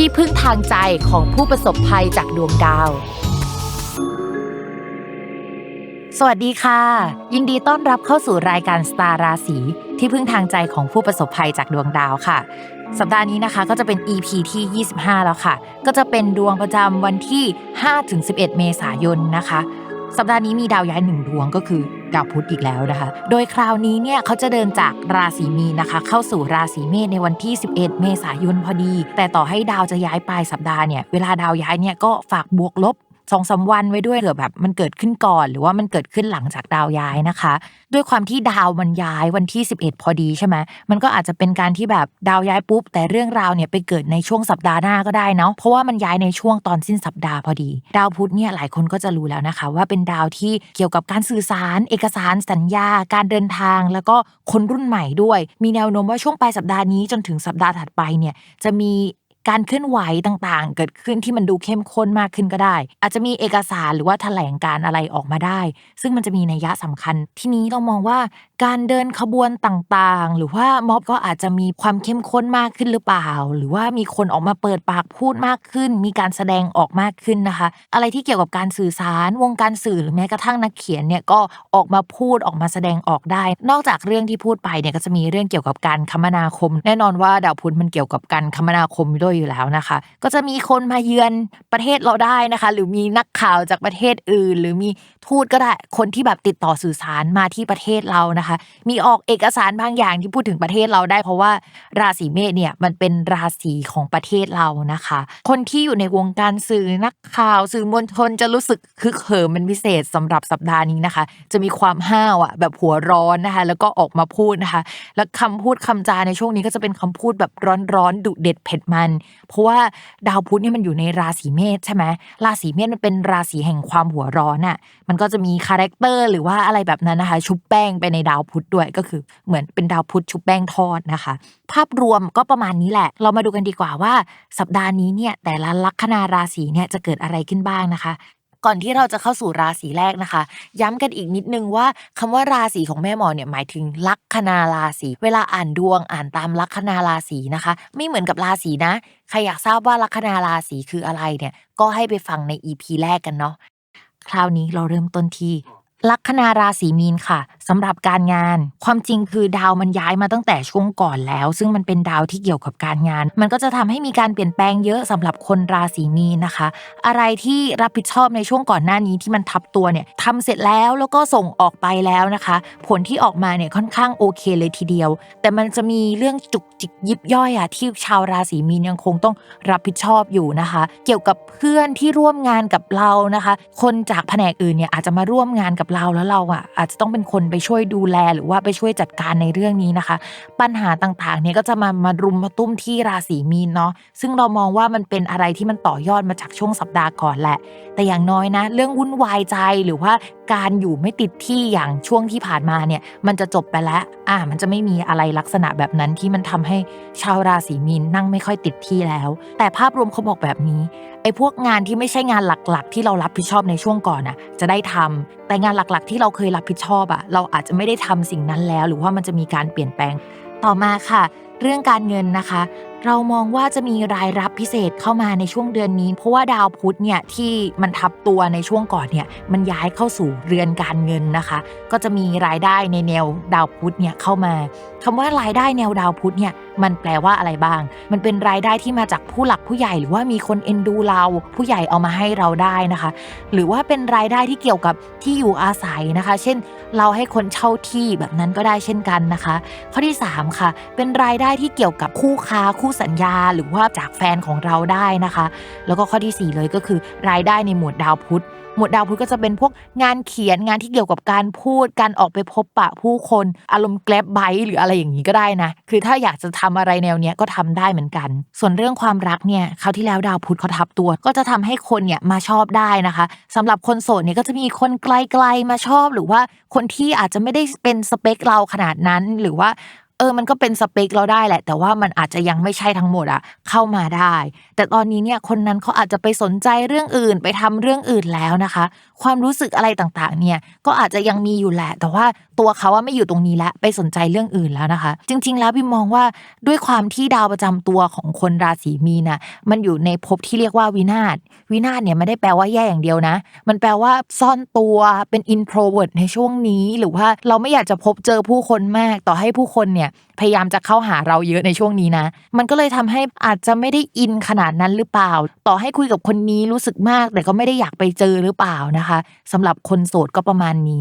ที่พึ่งทางใจของผู้ประสบภัยจากดวงดาว สวัสดีค่ะ ยินดีต้อนรับเข้าสู่รายการสตาร์ราศีที่พึ่งทางใจของผู้ประสบภัยจากดวงดาวค่ะ สัปดาห์นี้นะคะก็จะเป็น EP ที่ 25 แล้วค่ะ ก็จะเป็นดวงประจำวันที่ 5-11 เมษายนนะคะ สัปดาห์นี้มีดาวย้ายหนึ่งดวงก็คือดาวพุธอีกแล้วนะคะ โดยคราวนี้เนี่ยเขาจะเดินจากราศีมีนนะคะ เข้าสู่ราศีเมษในวันที่ 11 เมษายนพอดี แต่ต่อให้ดาวจะย้ายปลายสัปดาห์เนี่ยเวลาดาวย้ายเนี่ยก็ฝากบวกลบ สองสาวันไว้ด้วยเผื่อแบบ มันเกิดขึ้นก่อนหรือว่ามันเกิดขึ้นหลังจากดาวย้ายนะคะ ด้วยความที่ดาวมันย้ายวันที่ 11 พอดีใช่ไหมมันก็อาจจะเป็นการที่แบบดาวย้ายปุ๊บ แต่เรื่องราวเนี่ยไปเกิดในช่วงสัปดาห์หน้าก็ได้เนาะเพราะว่ามันย้ายในช่วงตอนสิ้นสัปดาห์พอดี ดาวพุธเนี่ยหลายคนก็จะรู้แล้วนะคะ ว่าเป็นดาวที่เกี่ยวกับการสื่อสาร เอกสาร สัญญา การเดินทาง แล้วก็คนรุ่นใหม่ด้วย มีแนวโน้มว่าช่วงปลายสัปดาห์นี้จนถึงสัปดาห์ถัดไปเนี่ยจะมี การเคลื่อนไหวต่างๆ เกิดขึ้นที่มันดูเข้มข้นมากขึ้นก็ได้ อาจจะมีเอกสารหรือว่าแถลงการอะไรออกมาได้ ซึ่งมันจะมีนัยยะสำคัญ ที่นี้เรามองว่าการเดินขบวนต่างๆ หรือว่าม็อบก็อาจจะมีความเข้มข้นมากขึ้นหรือเปล่า หรือว่ามีคนออกมาเปิดปากพูดมากขึ้น มีการแสดงออกมากขึ้นนะคะ อะไรที่เกี่ยวกับการสื่อสารวงการสื่อหรือแม้กระทั่งนักเขียนเนี่ยก็ออกมาพูดออกมาแสดงออกได้ นอกจากเรื่องที่พูดไปเนี่ยก็จะมีเรื่องเกี่ยวกับการคมนาคม แน่นอนว่าดาวพุธมันเกี่ยวกับการคมนาคมด้วยอยู่แล้วนะคะ ก็จะมีคนมาเยือนประเทศเราได้นะคะ หรือมีนักข่าวจากประเทศอื่น หรือมีทูตก็ได้คนที่แบบติดต่อสื่อสารมาที่ประเทศเรานะคะ มีออกเอกสารบางอย่างที่พูดถึงประเทศเราได้ เพราะว่าราศีเมษเนี่ยมันเป็นราศีของประเทศเรานะคะ คนที่อยู่ในวงการสื่อนักข่าวสื่อมวลชนจะรู้สึกคึกเหิมเป็นพิเศษสำหรับสัปดาห์นี้นะคะ จะมีความห้าวอะแบบหัวร้อนนะคะ แล้วก็ออกมาพูดนะคะ แล้วคำพูดคำจาในช่วงนี้ก็จะเป็นคำพูดแบบร้อนๆดุเด็ดเผ็ดมันเพราะว่าดาวพุธเนี่ยมันอยู่ในราศีเมษใช่ไหมราศีเมษมันเป็นราศีแห่งความหัวร้อนอะมันก็จะมีคาแรคเตอร์หรือว่าอะไรแบบนั้นนะคะ ชุบแป้งไปในดาวพุธด้วยก็คือเหมือนเป็นดาวพุธชุบแป้งทอดนะคะ ภาพรวมก็ประมาณนี้แหละ เรามาดูกันดีกว่าว่า สัปดาห์นี้เนี่ยแต่ละลัคนาราศีเนี่ยจะเกิดอะไรขึ้นบ้างนะคะ ก่อนที่เราจะเข้าสู่ราศีแรกนะคะ ย้ำกันอีกนิดนึงว่าคำว่าราศีของแม่หมอเนี่ยหมายถึงลัคนาราศีเวลาอ่านดวงอ่านตามลัคนาราศีนะคะ ไม่เหมือนกับราศีนะ ใครอยากทราบว่าลัคนาราศีคืออะไรเนี่ยก็ให้ไปฟังในอีพีแรกกันเนาะคราวนี้เราเริ่มต้นที่ลัคนาราศีมีนค่ะ สำหรับการงาน ความจริงคือดาวมันย้ายมาตั้งแต่ช่วงก่อนแล้ว ซึ่งมันเป็นดาวที่เกี่ยวกับการงาน มันก็จะทำให้มีการเปลี่ยนแปลงเยอะสำหรับคนราศีมีนนะคะ อะไรที่รับผิดชอบในช่วงก่อนหน้านี้ที่มันทับตัวเนี่ยทำเสร็จแล้วแล้วก็ส่งออกไปแล้วนะคะ ผลที่ออกมาเนี่ยค่อนข้างโอเคเลยทีเดียว แต่มันจะมีเรื่องจุกจิกยิบย่อยอะที่ชาวราศีมีนยังคงต้องรับผิดชอบอยู่นะคะ เกี่ยวกับเพื่อนที่ร่วมงานกับเรานะคะ คนจากแผนกอื่นเนี่ยอาจจะมาร่วมงานกับเราแล้วเราอะอาจจะต้องเป็นคนไปช่วยดูแลหรือว่าไปช่วยจัดการในเรื่องนี้นะคะ ปัญหาต่างๆเนี่ยก็จะมามารุมมาตุ้มที่ราศีมีนเนาะซึ่งเรามองว่ามันเป็นอะไรที่มันต่อยอดมาจากช่วงสัปดาห์ก่อนแหละ แต่อย่างน้อยนะ เรื่องวุ่นวายใจหรือว่า การอยู่ไม่ติดที่อย่างช่วงที่ผ่านมาเนี่ยมันจะจบไปแล้ว อ่า มันจะไม่มีอะไรลักษณะแบบนั้นที่มันทำให้ชาวราศีมีนนั่งไม่ค่อยติดที่แล้ว แต่ภาพรวมเขาบอกแบบนี้ไอ้พวกงานที่ไม่ใช่งานหลักๆ ที่เรารับผิดชอบในช่วงก่อนน่ะจะได้ทำแต่งานหลักๆ ที่เราเคยรับผิดชอบอะเราอาจจะไม่ได้ทำสิ่งนั้นแล้ว หรือว่ามันจะมีการเปลี่ยนแปลงต่อมาค่ะ เรื่องการเงินนะคะ เรามองว่าจะมีรายรับพิเศษเข้ามาในช่วงเดือนนี้ เพราะว่าดาวพุธเนี่ยที่มันทับตัวในช่วงก่อนเนี่ยมันย้ายเข้าสู่เรือนการเงินนะคะ ก็จะมีรายได้ในแนวดาวพุธเนี่ยเข้ามาคำว่ารายได้แนวดาวพุธเนี่ย มันแปลว่าอะไรบ้าง มันเป็นรายได้ที่มาจากผู้หลักผู้ใหญ่หรือว่ามีคนเอ็นดูเรา ผู้ใหญ่เอามาให้เราได้นะคะ หรือว่าเป็นรายได้ที่เกี่ยวกับที่อยู่อาศัยนะคะ เช่น เราให้คนเช่าที่แบบนั้นก็ได้เช่นกันนะคะ ข้อที่ 3 ค่ะ เป็นรายได้ที่เกี่ยวกับคู่ค้าคู่สัญญา หรือว่าจากแฟนของเราได้นะคะ แล้วก็ข้อทีสี่4 เลยก็คือ รายได้ในหมวดดาวพุธ หมวดดาวพุธก็จะเป็นพวกงานเขียนงานที่เกี่ยวกับการพูดการออกไปพบปะผู้คนอารมณ์แกลบไบหรืออะไรอย่างนี้ก็ได้นะ คือถ้าอยากจะทำอะไรแนวเนี้ยก็ทำได้เหมือนกัน ส่วนเรื่องความรักเนี่ยคราวที่แล้วดาวพุธเขาทับตัว ก็จะทำให้คนเนี่ยมาชอบได้นะคะสำหรับคนโสดเนี่ยก็จะมีคนไกลๆมาชอบ หรือว่าคนที่อาจจะไม่ได้เป็นสเปคเราขนาดนั้นหรือว่า เออมันก็เป็นสเปคเราได้แหละ แต่ว่ามันอาจจะยังไม่ใช่ทั้งหมดอะเข้ามาได้ แต่ตอนนี้เนี่ยคนนั้นเขาอาจจะไปสนใจเรื่องอื่นไปทำเรื่องอื่นแล้วนะคะ ความรู้สึกอะไรต่างๆ เนี่ยก็อาจจะยังมีอยู่แหละ แต่ว่า ตัวเขาว่าไม่อยู่ตรงนี้แล้วไปสนใจเรื่องอื่นแล้วนะคะ จริง ๆ แล้วพี่มองว่าด้วยความที่ดาวประจำตัวของคนราศีมีน่ะมันอยู่ในภพที่เรียกว่าวินาศวินาศเนี่ยไม่ได้แปลว่าแย่อย่างเดียวนะ มันแปลว่าซ่อนตัวเป็น introvert ในช่วงนี้ หรือว่าเราไม่อยากจะพบเจอผู้คนมาก ต่อให้ผู้คนเนี่ยพยายามจะเข้าหาเราเยอะในช่วงนี้นะ มันก็เลยทำให้อาจจะไม่ได้อินขนาดนั้นหรือเปล่า ต่อให้คุยกับคนนี้รู้สึกมาก แต่ก็ไม่ได้อยากไปเจอหรือเปล่านะคะสำหรับคนโสดก็ประมาณนี้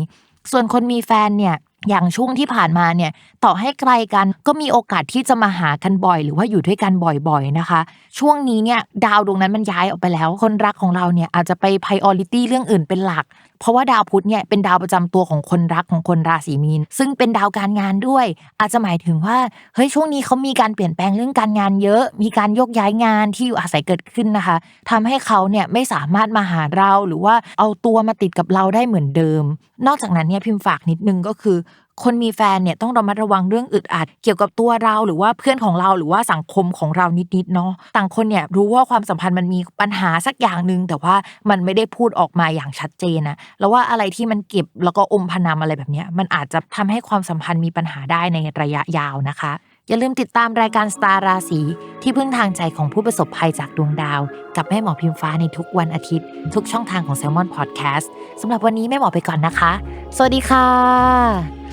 ส่วนคนมีแฟนเนี่ยอย่างช่วงที่ผ่านมาเนี่ยต่อให้ไกลกันก็มีโอกาสที่จะมาหากันบ่อย หรือว่าอยู่ด้วยกันบ่อยๆนะคะ ช่วงนี้เนี่ยดาวดวงนั้นมันย้ายออกไปแล้ว คนรักของเราเนี่ยอาจจะไปพิออริตี้เรื่องอื่นเป็นหลักเพราะว่าดาวพุธเนี่ยเป็นดาวประจำตัวของคนรักของคนราศีมีน ซึ่งเป็นดาวการงานด้วย อาจจะหมายถึงว่าเฮ้ยช่วงนี้เขามีการเปลี่ยนแปลงเรื่องการงานเยอะ มีการยกย้ายงานที่อยู่อาศัยเกิดขึ้นนะคะทำให้เขาเนี่ยไม่สามารถมาหาเราหรือว่าเอาตัวมาติดกับเราได้เหมือนเดิม นอกจากนั้นเนี่ยพิมพ์ฝากนิดนึงก็คือ คนมีแฟนเนี่ยต้องระมัดระวังเรื่องอึดอัด เกี่ยวกับตัวเราหรือว่าเพื่อนของเราหรือว่าสังคมของเรานิดๆเนาะต่างคนเนี่ยรู้ว่าความสัมพันธ์มันมีปัญหาสักอย่างหนึ่งแต่ว่ามันไม่ได้พูดออกมาอย่างชัดเจนนะแล้วว่าอะไรที่มันเก็บแล้วก็อมพนำอะไรแบบนี้มันอาจจะทำให้ความสัมพันธ์มีปัญหาได้ในระยะยาวนะคะ อย่าลืมติดตามรายการสตาร์ราศีที่พึ่งทางใจของผู้ประสบภัยจากดวงดาว กับแม่หมอพิมฟ้าในทุกวันอาทิตย์ ทุกช่องทางของ s ซ l m o n Podcast สำหรับวันนี้แม่หมอไปก่อนนะคะ สวัสดีค่ะ